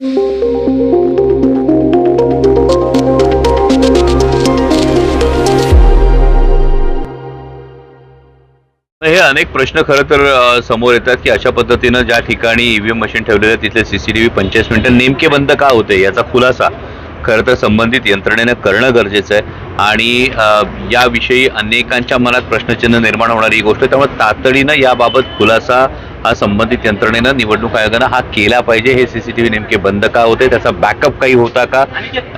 हे अनेक प्रश्न खरं तर समोर येतात की अशा पद्धतीनं ज्या ठिकाणी ईव्हीएम मशीन ठेवलेलं आहे तिथले सीसीटीव्ही पंचेचाळीस मिनिटं नेमके बंद का होते याचा खुलासा खरं तर संबंधित यंत्रणेनं करणं गरजेचं आहे आणि याविषयी अनेकांच्या मनात प्रश्नचिन्ह निर्माण होणारी ही गोष्ट आहे. त्यामुळे तातडीनं याबाबत खुलासा हा संबंधित यंत्रणेनं निवडणूक आयोगानं हा केला पाहिजे. हे सीसीटीव्ही नेमके बंद का होते? त्याचा बॅकअप काही होता का?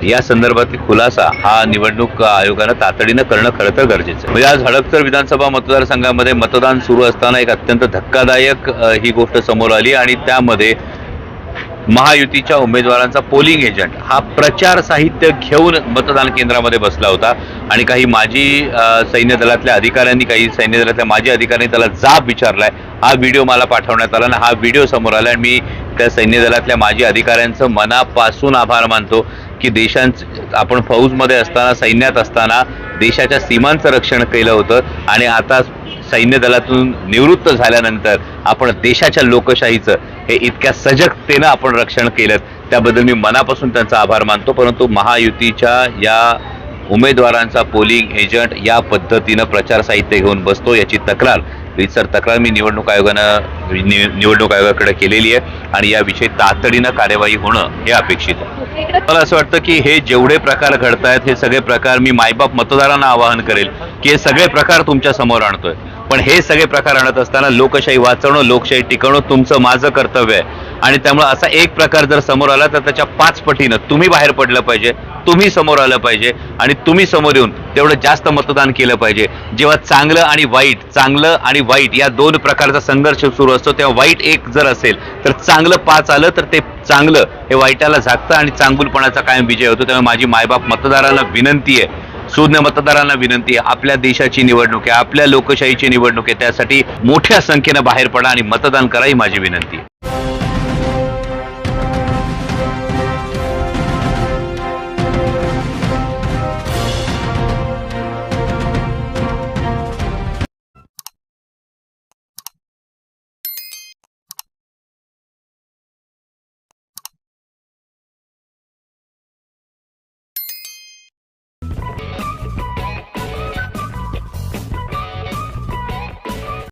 या संदर्भातील खुलासा हा निवडणूक आयोगानं तातडीनं करणं खरं तर गरजेचं म्हणजे आज हडपसर विधानसभा मतदारसंघामध्ये मतदान सुरू असताना एक अत्यंत धक्कादायक ही गोष्ट समोर आली आणि त्यामध्ये महायुतीच्या उमेदवारांचा पोलिंग एजंट हा प्रचार साहित्य घेऊन मतदान केंद्रामध्ये बसला होता. आणि काही माजी सैन्य दलातल्या अधिकाऱ्यांनी काही सैन्य दलातल्या माजी अधिकाऱ्यांनी त्याला जाब विचारलाय. हा व्हिडिओ मला पाठवण्यात आला आणि हा व्हिडिओ समोर आला. आणि मी त्या सैन्य दलातल्या माजी अधिकाऱ्यांचं मनापासून आभार मानतो की देशांच आपण फौजमध्ये असताना सैन्यात असताना देशाच्या सीमांचं रक्षण केलं होतं आणि आता सैन्य दलातून निवृत्त झाल्यानंतर आपण देशाच्या लोकशाहीचं हे इतक्या सजगतेनं आपण रक्षण केलं त्याबद्दल मी मनापासून त्यांचा आभार मानतो परंतु महायुतीच्या या उमेदवारांचा पोलिंग एजंट या पद्धतीनं प्रचार साहित्य घेऊन बसतो याची तक्रार. सर तक्रार मी निवडणूक आयोगानं निवडणूक आयोगाकडे केलेली आहे आणि याविषयी तातडीनं कार्यवाही होणं हे अपेक्षित आहे. मला असं वाटतं की हे जेवढे प्रकार घडत आहेत हे सगळे प्रकार मी मायबाप मतदारांना आवाहन करेल की हे सगळे प्रकार तुमच्यासमोर आणतोय. पण हे सगळे प्रकार आणत असताना लोकशाही वाचवणं लोकशाही टिकवणं तुमचं माझं कर्तव्य आहे. आणि त्यामुळे असा एक प्रकार जर समोर आला तर त्याच्या पाच पटीनं तुम्ही बाहेर पडलं पाहिजे तुम्ही समोर आलं पाहिजे आणि तुम्ही समोर येऊन तेवढं जास्त मतदान केलं पाहिजे. जेव्हा चांगलं आणि वाईट चांगलं आणि वाईट या दोन प्रकारचा संघर्ष सुरू असतो तेव्हा वाईट एक जर असेल तर चांगलं पाच आलं तर ते चांगलं हे वाईटाला झाकतं आणि चांगुलपणाचा कायम विजय होतो. त्यामुळे माझी मायबाप मतदारांना विनंती आहे शून्य मतदारांना विनंती आहे आपल्या देशाची निवडणूक आहे आपल्या लोकशाहीची निवडणूक आहे त्यासाठी मोठ्या संख्येनं बाहेर पडा आणि मतदान करा ही माझी विनंती आहे.